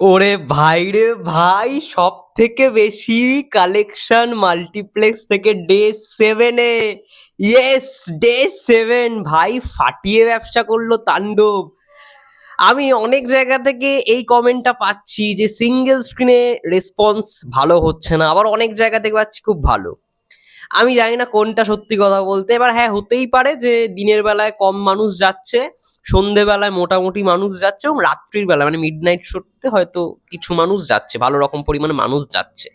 ওরে ভাই রে ভাই সব থেকে বেশি কালেকশন মাল্টিপ্লেক্স থেকে ডে সেভেনে ইয়েস ডে সেভেন ভাই, ফাটিয়ে ব্যবসা করল তাণ্ডব। আমি অনেক জায়গা থেকে এই কমেন্টটা পাচ্ছি যে সিঙ্গেল স্ক্রিনে রেসপন্স ভালো হচ্ছে না। আবার অনেক জায়গা থেকে পাচ্ছি খুব ভালো। আমি জানি না কোনটা সত্যি কথা বলতে। এবার হ্যাঁ হতেই পারে যে দিনের বেলায় কম মানুষ যাচ্ছে। সন্ধেবেলায় মোটামুটি মানুষ যাচ্ছে এবং রাত্রির বেলা মানে মিড নাইট শোতে হয়তো কিছু মানুষ যাচ্ছে, ভালো রকম পরিমাণে মানুষ যাচ্ছে।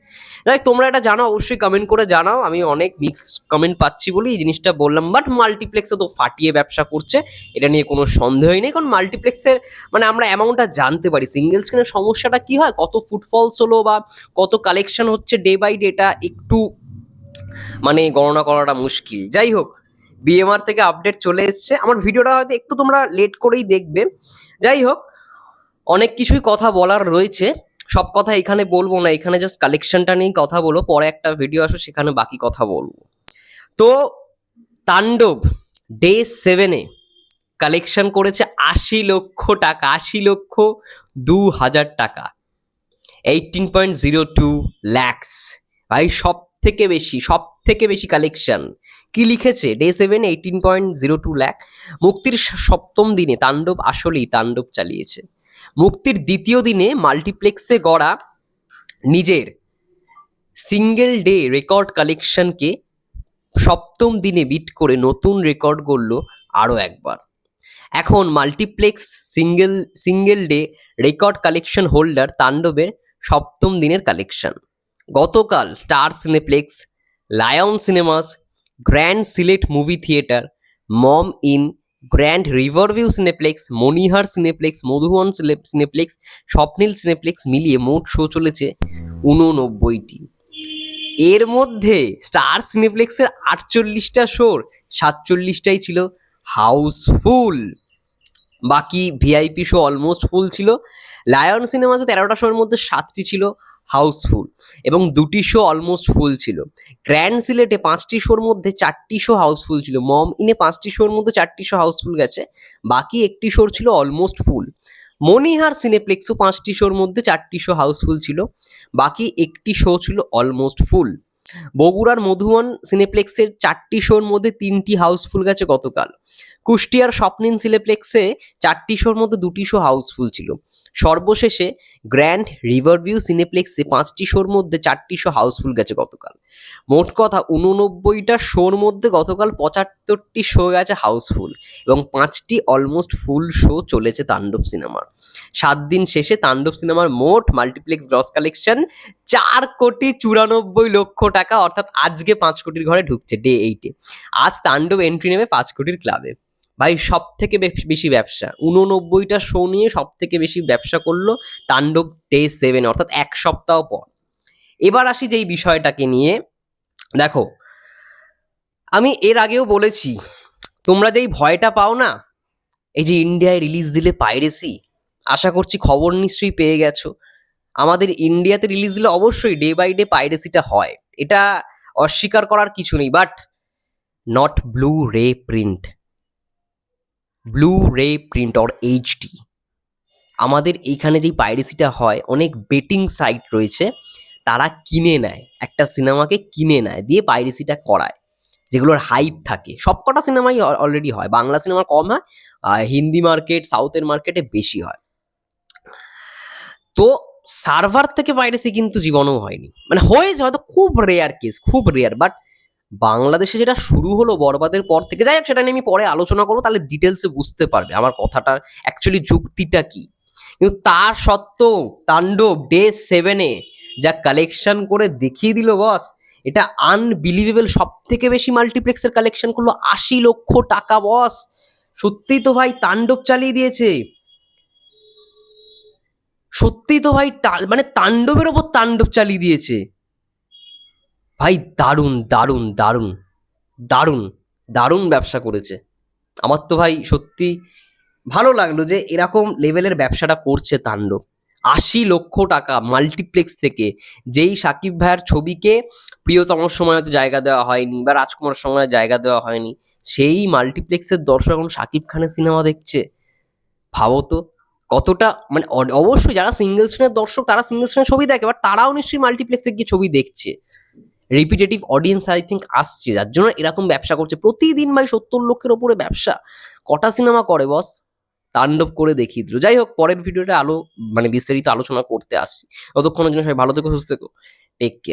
যাই তোমরা এটা জানাও, অবশ্যই কমেন্ট করে জানাও। আমি অনেক মিক্সড কমেন্ট পাচ্ছি বলে এই জিনিসটা বললাম বাট মাল্টিপ্লেক্সে তো ফাটিয়ে ব্যবসা করছে, এটা নিয়ে কোনো সন্দেহই নেই, কারণ মাল্টিপ্লেক্সের মানে আমরা অ্যামাউন্টটা জানতে পারি। সিঙ্গেল স্ক্রিনের সমস্যাটা কি হয়? কত ফুটফলস হলো বা কত কালেকশন হচ্ছে ডে বাই ডে এটা একটু মানে গণনা করাটা মুশকিল। যাই হোক বিএমআর থেকে আপডেট চলে এসছে। আমার ভিডিওটা হয়তো একটু তোমরা লেট করেই দেখবে। যাই হোক, অনেক কিছুই কথা বলার রয়েছে। সব কথা এখানে বলব না, এখানে জাস্ট কালেকশনটা নিয়েই কথা বলো পরে একটা ভিডিও আসো সেখানে বাকি কথা বলব। তো তাণ্ডব ডে সেভেনে কালেকশন করেছে আশি লক্ষ টাকা, আশি লক্ষ দু হাজার টাকা। Eighteen point zero two lakhs ভাই, সব থেকে বেশি, সব থেকে বেশি কালেকশন কি লিখেছে? Day seven eighteen point zero two lakh মুক্তির সপ্তম দিনে তাণ্ডব আসলেই তাণ্ডব চালিয়েছে। মুক্তির দ্বিতীয় দিনে মাল্টিপ্লেক্সে গড়া নিজের সিঙ্গেল ডে রেকর্ড কালেকশনকে সপ্তম দিনে বিট করে নতুন রেকর্ড গড়ল আরও একবার। এখন multiplex single single day record collection holder তাণ্ডবের সপ্তম দিনের কালেকশন গতকাল Star Cineplex, Lion Cinemas, Grand Sylhet movie theatre, Mom inn Grand Riverview Cineplex Monihar Cineplex, Modhubon Cineplex, Shapnil Cineplex মিলিয়ে মোট শো চলেছে উননব্বইটি এর মধ্যে স্টার সিনেপ্লেক্সের আটচল্লিশটা শোর সাতচল্লিশটাই ছিল হাউসফুল। বাকি ভিআইপি শো অলমোস্ট ফুল ছিল। লায়ন সিনেমাতে তেরোটা শোর মধ্যে সাতটি ছিল হাউসফুল। এবং দুটি শো অলমোস্ট ফুল ছিল। গ্র্যান্ড সিলেটে পাঁচটি শোর মধ্যে চারটি শো হাউসফুল ছিল। মম ইনে পাঁচটি শোর মধ্যে চারটি শো হাউসফুল গেছে। বাকি একটি শোর ছিল অলমোস্ট ফুল মনিহার সিনেপ্লেক্সও পাঁচটি শোর মধ্যে চারটি শো হাউসফুল ছিল। বাকি একটি শো ছিল অলমোস্ট ফুল বগুড়ার মধুবন সিনেপ্লেক্সের চারটি শোর মধ্যে তিনটি হাউসফুল গেছে গতকাল। কুষ্টিয়ার স্বপ্নিন সিনেপ্লেক্সে চারটি শোর মধ্যে দুটি শো হাউসফুল ছিল। সর্বশেষে গ্র্যান্ড রিভারভিউ সিনেপ্লেক্সে পাঁচটি শোর মধ্যে চারটি শো হাউসফুল গেছে গতকাল। মোট কথা, উননব্বইটা শোর মধ্যে গতকাল পঁচাত্তরটি শো গেছে হাউসফুল এবং পাঁচটি অলমোস্ট ফুল শো চলেছে তাণ্ডব সিনেমার। সাত দিন শেষে তাণ্ডব সিনেমার মোট মাল্টিপ্লেক্স গ্রস কালেকশন চার কোটি চুরানব্বই লক্ষ টাকা অর্থাৎ আজকে পাঁচ কোটির ঘরে ঢুকছে ডে এইটে আজ তাণ্ডব এন্ট্রি নেবে পাঁচ কোটির ক্লাবে ভাই সব থেকে বেশি ব্যবসা। উননব্বইটা শো নিয়ে সব থেকে বেশি ব্যবসা করল তাণ্ডব ডে সেভেন অর্থাৎ এক সপ্তাহ পর। এবার আসি যেই বিষয়টাকে নিয়ে। দেখো, আমি এর আগেও বলেছি, তোমরা যেই ভয়টা পাও না, এই যে ইন্ডিয়ায় রিলিজ দিলে পাইরেসি আশা করছি খবর নিশ্চয়ই পেয়ে গেছো। আমাদের ইন্ডিয়াতে রিলিজ দিলে অবশ্যই ডে বাই ডে পাইরেসিটা হয়। এটা অস্বীকার করার কিছু নেই but not Blu ray print Blu ray print or HD আমাদের এইখানে যেই পাইরেসিটা হয়, অনেক বেটিং সাইট রয়েছে, তারা কিনে নেয়, একটা সিনেমাকে কিনে নেয়, দিয়ে পাইরেসিটা করায়, যেগুলোর হাইপ থাকে। সবকটা সিনেমাই অলরেডি হয়, বাংলা সিনেমা কম হয় হিন্দি মার্কেট সাউথের মার্কেটে বেশি হয়। তো সার্ভার থেকে পাইরেসি কিন্তু জীবনেও হয়নি। মানে হয়েছে হয়তো খুব রেয়ার কেস খুব রেয়ার বাট বাংলাদেশে যেটা শুরু হলো বরবাদের পর থেকে, যাই হোক সেটা নিয়ে আমি পরে আলোচনা করব, তাহলে ডিটেলসে বুঝতে পারবে আমার কথাটার অ্যাকচুয়ালি যুক্তিটা কি। কিন্তু তার সত্ত্বেও তাণ্ডব ডে সেভেনে যা কালেকশন করে দেখিয়ে দিল বস এটা আনবিলিভেবল সব থেকে বেশি মাল্টিপ্লেক্সের কালেকশন করল আশি লক্ষ টাকা বস সত্যিই তো ভাই তাণ্ডব চালিয়ে দিয়েছে। সত্যিই তো ভাই মানে তাণ্ডবের ওপর তাণ্ডব চালিয়ে দিয়েছে। ভাই দারুণ দারুণ দারুণ দারুণ দারুণ ব্যবসা করেছে। আমার তো ভাই সত্যি ভালো লাগল যে এরকম লেভেলের ব্যবসাটা করছে তাণ্ডব। আশি লক্ষ টাকা মাল্টিপ্লেক্স থেকে যেই সাকিব ভাইয়ের ছবিকে প্রিয়তমর সময় হয়তো জায়গা দেওয়া হয়নি বা রাজকুমার সময় জায়গা দেওয়া হয়নি, সেই মাল্টিপ্লেক্সের দর্শক এখন সাকিব খানের সিনেমা দেখছে। ভাবো তো কতটা মানে অবশ্যই যারা সিঙ্গেল স্ক্রিনের দর্শক, তারা সিঙ্গেল স্ক্রিনের ছবি দেখে বাট তারাও নিশ্চয়ই মাল্টিপ্লেক্সে গিয়ে ছবি দেখছে। রিপিটেটিভ অডিয়েন্স আই থিঙ্ক আসছে। যার জন্য এরকম ব্যবসা করছে। প্রতিদিন ভাই সত্তর লক্ষের ওপরে ব্যবসা। কটা সিনেমা করে বস তাণ্ডব করে দেখিয়ে দিল। যাই হোক, পরের ভিডিওটা আলো মানে বিস্তারিত আলোচনা করতে আসছি। ততক্ষণের জন্য সবাই ভালো থেকো, সুস্থ থেকো। Take care